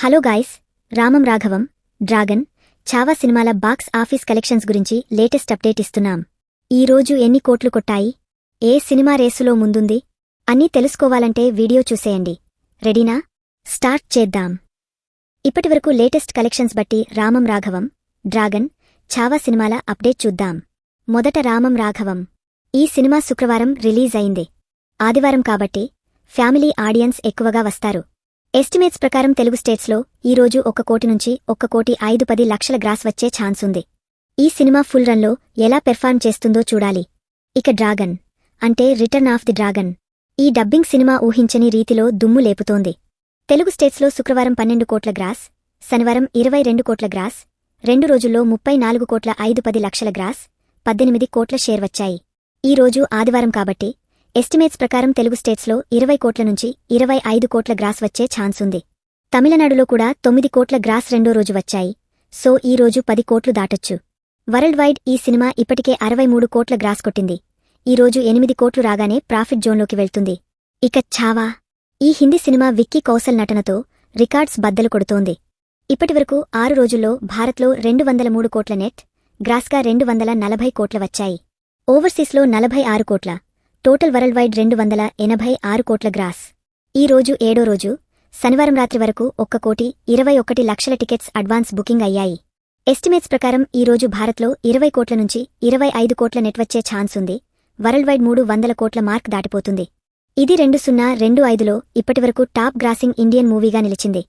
Hello guys రామం రాఘవం Dragon Chhaava సినిమాల box office collections గురించి latest update ఇస్తున్నాం. ఈ రోజు ఎన్ని కోట్లు కొట్టాయి? ఏ సినిమా రేసులో ముందుంది? అన్నీ తెలుసుకోవాలంటే వీడియో చూసేయండి. రెడీనా? స్టార్ట్ చేద్దాం. ఇప్పటివరకు లేటెస్ట్ కలెక్షన్స్ బట్టి రామం రాఘవం డ్రాగన్ చావా సినిమాల అప్డేట్ చూద్దాం. మొదట రామం రాఘవం. ఈ సినిమా శుక్రవారం రిలీజ్ అయింది. ఆదివారం కాబట్టి ఫ్యామిలీ ఆడియన్స్ ఎక్కువగా వస్తారు. ఎస్టిమేట్స్ ప్రకారం తెలుగు స్టేట్స్లో ఈ రోజు ఒక్క కోటి నుంచి ఒక్క కోటి ఐదు పది లక్షల గ్రాస్ వచ్చే ఛాన్స్ ఉంది. ఈ సినిమా ఫుల్ రన్లో ఎలా పెర్ఫార్మ్ చేస్తుందో చూడాలి. ఇక డ్రాగన్ అంటే రిటర్న్ ఆఫ్ ది డ్రాగన్. ఈ డబ్బింగ్ సినిమా ఊహించని రీతిలో దుమ్ము లేపుతోంది. తెలుగు స్టేట్స్లో శుక్రవారం పన్నెండు కోట్ల గ్రాస్ శనివారం ఇరవై రెండు కోట్ల గ్రాస్ రెండు రోజుల్లో ముప్పై నాలుగు కోట్ల ఐదు పది లక్షల గ్రాస్ పద్దెనిమిది కోట్ల షేర్ వచ్చాయి. ఈ రోజు ఆదివారం కాబట్టి ఎస్టిమేట్స్ ప్రకారం తెలుగు స్టేట్స్లో ఇరవై కోట్ల నుంచి ఇరవై ఐదు కోట్ల గ్రాస్ వచ్చే ఛాన్స్ ఉంది. తమిళనాడులో కూడా తొమ్మిది కోట్ల గ్రాస్ రెండో రోజు వచ్చాయి. సో ఈ రోజు పది కోట్లు దాటొచ్చు. వరల్డ్ వైడ్ ఈ సినిమా ఇప్పటికే అరవై మూడు కోట్ల గ్రాస్ కొట్టింది. ఈ రోజు ఎనిమిది కోట్లు రాగానే ప్రాఫిట్ జోన్లోకి వెళ్తుంది. ఇక ఛావా! ఈ హిందీ సినిమా విక్కీ కౌశల్ నటనతో రికార్డ్స్ బద్దలు కొడుతోంది. ఇప్పటివరకు ఆరు రోజుల్లో భారత్లో రెండు వందల మూడు కోట్ల నెట్ గ్రాస్గా రెండు వందల నలభై కోట్ల వచ్చాయి. ఓవర్సీస్లో నలభై ఆరు కోట్ల. టోటల్ వరల్డ్ వైడ్ రెండు వందల ఎనభై ఆరు కోట్ల గ్రాస్. ఈ రోజు ఏడో రోజు శనివారం రాత్రి వరకు ఒక్క కోటి ఇరవై ఒకటి లక్షల టికెట్స్ అడ్వాన్స్ బుకింగ్ అయ్యాయి. ఎస్టిమేట్స్ ప్రకారం ఈ రోజు భారత్లో ఇరవై కోట్ల నుంచి ఇరవై ఐదు కోట్ల నెట్ వచ్చే ఛాన్స్ ఉంది. వరల్డ్ వైడ్ మూడు వందల కోట్ల మార్క్ దాటిపోతుంది. ఇది రెండు సున్నా రెండు ఐదులో ఇప్పటివరకు టాప్ గ్రాసింగ్ ఇండియన్ మూవీగా నిలిచింది.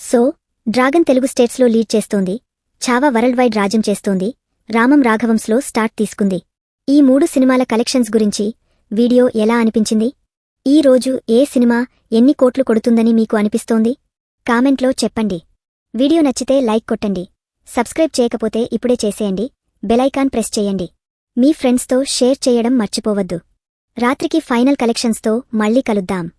సో డ్రాగన్ తెలుగు స్టేట్స్లో లీడ్ చేస్తోంది. ఛావా వరల్డ్ వైడ్ రాజ్యం చేస్తోంది. రామం రాఘవంస్లో స్టార్ట్ తీసుకుంది. ఈ మూడు సినిమాల కలెక్షన్స్ గురించి వీడియో ఎలా అనిపించింది? ఈ రోజు ఏ సినిమా ఎన్ని కోట్లు కొడుతుందని మీకు అనిపిస్తోంది? కామెంట్లో చెప్పండి. వీడియో నచ్చితే లైక్ కొట్టండి. సబ్స్క్రైబ్ చేయకపోతే ఇప్పుడే చేసేయండి. బెలైకాన్ ప్రెస్ చేయండి. మీ ఫ్రెండ్స్తో షేర్ చేయడం మర్చిపోవద్దు. రాత్రికి ఫైనల్ కలెక్షన్స్తో మళ్ళీ కలుద్దాం.